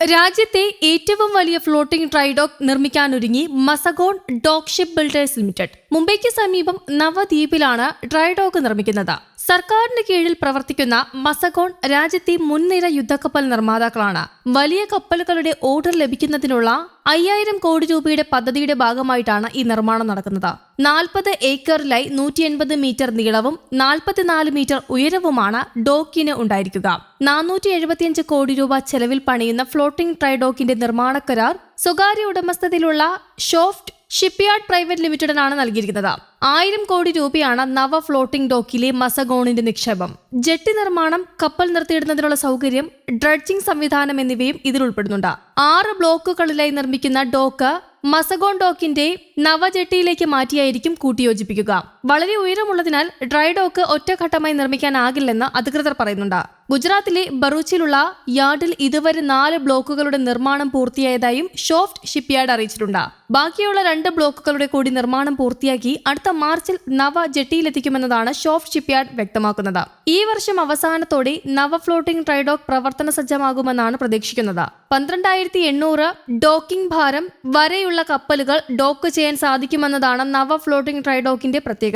രാജ്യത്തെ ഏറ്റവും വലിയ floating dry dock നിർമ്മിക്കാനൊരുങ്ങി Mazagon dock ship builders limited മുംബൈക്ക് സമീപം നവദ്വീപിലാണ് ഡ്രൈഡോക്ക് നിർമ്മിക്കുന്നത്. സർക്കാരിന് കീഴിൽ പ്രവർത്തിക്കുന്ന മസഗോൺ രാജ്യത്തെ മുൻനിര യുദ്ധക്കപ്പൽ നിർമ്മാതാക്കളാണ്. വലിയ കപ്പലുകളുടെ ഓർഡർ ലഭിക്കുന്നതിനുള്ള അയ്യായിരം കോടി രൂപയുടെ പദ്ധതിയുടെ ഭാഗമായിട്ടാണ് ഈ നിർമ്മാണം നടക്കുന്നത്. നാൽപ്പത് ഏക്കറിലായി നൂറ്റി എൺപത് മീറ്റർ നീളവും നാൽപ്പത്തിനാല് മീറ്റർ ഉയരവുമാണ് ഡോക്കിന് ഉണ്ടായിരിക്കുക. നാനൂറ്റി എഴുപത്തിയഞ്ച് കോടി രൂപ ചെലവിൽ പണിയുന്ന ഫ്ലോട്ടിംഗ് ട്രൈഡോക്കിന്റെ നിർമ്മാണ കരാർ സ്വകാര്യ ഉടമസ്ഥതയിലുള്ള ഷോഫ്റ്റ് ഷിപ്പ്യാർഡ് പ്രൈവറ്റ് ലിമിറ്റഡിനാണ് നൽകിയിരിക്കുന്നത്. ആയിരം കോടി രൂപയാണ് നവ ഫ്ലോട്ടിംഗ് ഡോക്കിലെ മസഗോണിന്റെ നിക്ഷേപം. ജെട്ടി നിർമ്മാണം കപ്പൽ നിർത്തിയിടുന്നതിനുള്ള സൗകര്യം ഡ്രഡ്ജിംഗ് സംവിധാനം എന്നിവയും ഇതിൽ ഉൾപ്പെടുന്നുണ്ട്. ആറ് ബ്ലോക്കുകളിലായി നിർമ്മിക്കുന്ന ഡോക്ക് മസഗോൺ ഡോക്കിന്റെ നവ ജെട്ടിയിലേക്ക് മാറ്റിയായിരിക്കും കൂട്ടിയോജിപ്പിക്കുക. വളരെ ഉയരമുള്ളതിനാൽ ഡ്രൈ ഡോക്ക് ഒറ്റഘട്ടമായി നിർമ്മിക്കാനാകില്ലെന്ന് അധികൃതർ പറയുന്നുണ്ട്. ഗുജറാത്തിലെ ബറൂച്ചിലുള്ള യാർഡിൽ ഇതുവരെ നാല് ബ്ലോക്കുകളുടെ നിർമ്മാണം പൂർത്തിയായതായും ഷോഫ്റ്റ് ഷിപ്പ്യാർഡ് അറിയിച്ചിട്ടുണ്ട്. ബാക്കിയുള്ള രണ്ട് ബ്ലോക്കുകളുടെ കൂടി നിർമ്മാണം പൂർത്തിയാക്കി അടുത്ത മാർച്ചിൽ നവ ജെട്ടിയിലെത്തിക്കുമെന്നതാണ് ഷോഫ്റ്റ് ഷിപ്പ്യാർഡ് വ്യക്തമാക്കുന്നത്. ഈ വർഷം അവസാനത്തോടെ നവ ഫ്ലോട്ടിംഗ് ട്രൈഡോക്ക് പ്രവർത്തന സജ്ജമാകുമെന്നാണ് പ്രതീക്ഷിക്കുന്നത്. പന്ത്രണ്ടായിരത്തി എണ്ണൂറ് ഡോക്കിംഗ് ഭാരം വരെയുള്ള കപ്പലുകൾ ഡോക്ക് ചെയ്യാൻ സാധിക്കുമെന്നതാണ് നവ ഫ്ലോട്ടിംഗ് ട്രൈഡോക്കിന്റെ പ്രത്യേകത.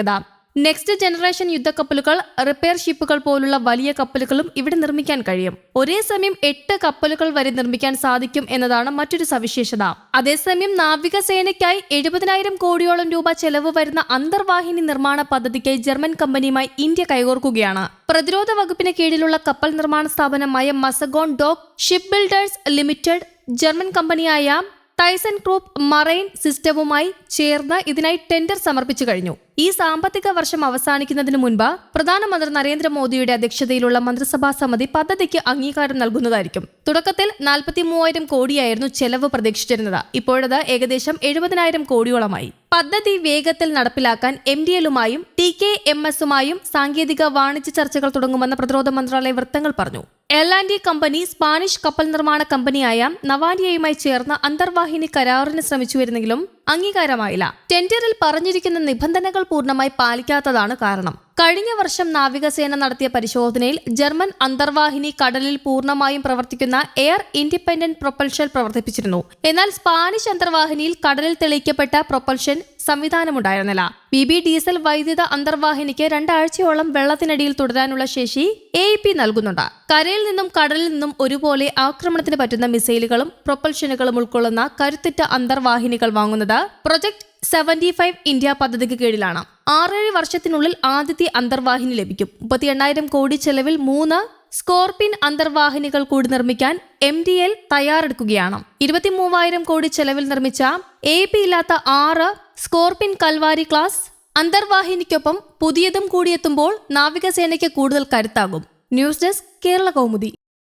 നെക്സ്റ്റ് ജനറേഷൻ യുദ്ധക്കപ്പലുകൾ റിപ്പയർ ഷിപ്പുകൾ പോലുള്ള വലിയ കപ്പലുകളും ഇവിടെ നിർമ്മിക്കാൻ കഴിയും. ഒരേ സമയം എട്ട് കപ്പലുകൾ വരെ നിർമ്മിക്കാൻ സാധിക്കും എന്നതാണ് മറ്റൊരു സവിശേഷത. അതേസമയം നാവികസേനയ്ക്കായി എഴുപതിനായിരം കോടിയോളം രൂപ ചെലവ് വരുന്ന അന്തർവാഹിനി നിർമ്മാണ പദ്ധതിക്ക് ജർമ്മൻ കമ്പനിയുമായി ഇന്ത്യ കൈകോർക്കുകയാണ്. പ്രതിരോധ വകുപ്പിന് കീഴിലുള്ള കപ്പൽ നിർമ്മാണ സ്ഥാപനമായ Mazagon dock ship builders limited German കമ്പനിയായ ടൈസൺ ഗ്രൂപ്പ് മറൈൻ സിസ്റ്റവുമായി ചേർന്ന് ഇതിനായി ടെൻഡർ സമർപ്പിച്ചു കഴിഞ്ഞു. ഈ സാമ്പത്തിക വർഷം അവസാനിക്കുന്നതിന് മുൻപ് പ്രധാനമന്ത്രി നരേന്ദ്രമോദിയുടെ അധ്യക്ഷതയിലുള്ള മന്ത്രിസഭാ സമിതി പദ്ധതിക്ക് അംഗീകാരം നൽകുന്നതായിരിക്കും. തുടക്കത്തിൽ നാൽപ്പത്തി മൂവായിരം കോടിയായിരുന്നു ചെലവ് പ്രതീക്ഷിച്ചിരുന്നത്. ഇപ്പോഴത് ഏകദേശം എഴുപതിനായിരം കോടിയോളമായി. പദ്ധതി വേഗത്തിൽ നടപ്പിലാക്കാൻ എം ഡി എല്ലുമായും ടി കെ എം എസുമായും സാങ്കേതിക വാണിജ്യ ചർച്ചകൾ തുടങ്ങുമെന്ന് പ്രതിരോധ മന്ത്രാലയ വൃത്തങ്ങൾ പറഞ്ഞു. L and D company Spanish കപ്പൽ നിർമ്മാണ കമ്പനിയായ നവാനിയയുമായി ചേർന്ന് അന്തർവാഹിനി കരാറിന് ശ്രമിച്ചു വരുന്നെങ്കിലും അംഗീകാരമായില്ല. ടെൻഡറിൽ പറഞ്ഞിരിക്കുന്ന നിബന്ധനകൾ പൂർണമായി പാലിക്കാത്തതാണ് കാരണം. കഴിഞ്ഞ വർഷം നാവികസേന നടത്തിയ പരിശോധനയിൽ ജർമ്മൻ അന്തർവാഹിനി കടലിൽ പൂർണമായും പ്രവർത്തിക്കുന്ന എയർ ഇൻഡിപെൻഡന്റ് പ്രൊപ്പൽഷൻ പ്രവർത്തിപ്പിച്ചിരുന്നു. എന്നാൽ സ്പാനിഷ് അന്തർവാഹിനിയിൽ കടലിൽ തെളിയിക്കപ്പെട്ട പ്രൊപ്പൽഷൻ സംവിധാനമുണ്ടായിരുന്നില്ല. ബി ബി ഡീസൽ വൈദ്യുത അന്തർവാഹിനിക്ക് രണ്ടാഴ്ചയോളം വെള്ളത്തിനടിയിൽ തുടരാനുള്ള ശേഷി എ പി നൽകുന്നുണ്ട്. കരയിൽ നിന്നും കടലിൽ നിന്നും ഒരുപോലെ ആക്രമണത്തിന് പറ്റുന്ന മിസൈലുകളും പ്രൊപ്പൽഷനുകളും ഉൾക്കൊള്ളുന്ന കരുത്തിറ്റ അന്തർവാഹിനികൾ വാങ്ങുന്നത് പ്രൊജക്ട് സെവന്റി ഫൈവ് ഇന്ത്യ പദ്ധതിക്ക് കീഴിലാണ്. ആറേഴ് വർഷത്തിനുള്ളിൽ ആദ്യത്തെ അന്തർവാഹിനി ലഭിക്കും. മുപ്പത്തി എണ്ണായിരം കോടി ചെലവിൽ മൂന്ന് സ്കോർപിൻ അന്തർവാഹിനികൾ കൂടി നിർമ്മിക്കാൻ എം ഡി എൽ തയ്യാറെടുക്കുകയാണ്. ഇരുപത്തി മൂവായിരം കോടി ചെലവിൽ നിർമ്മിച്ച എ പി ഇല്ലാത്ത ആറ് സ്കോർപിൻ കൽവാരി ക്ലാസ് അന്തർവാഹിനിക്കൊപ്പം പുതിയതും കൂടിയെത്തുമ്പോൾ നാവികസേനയ്ക്ക് കൂടുതൽ കരുത്താകും. News desk Kerala Kaumudi.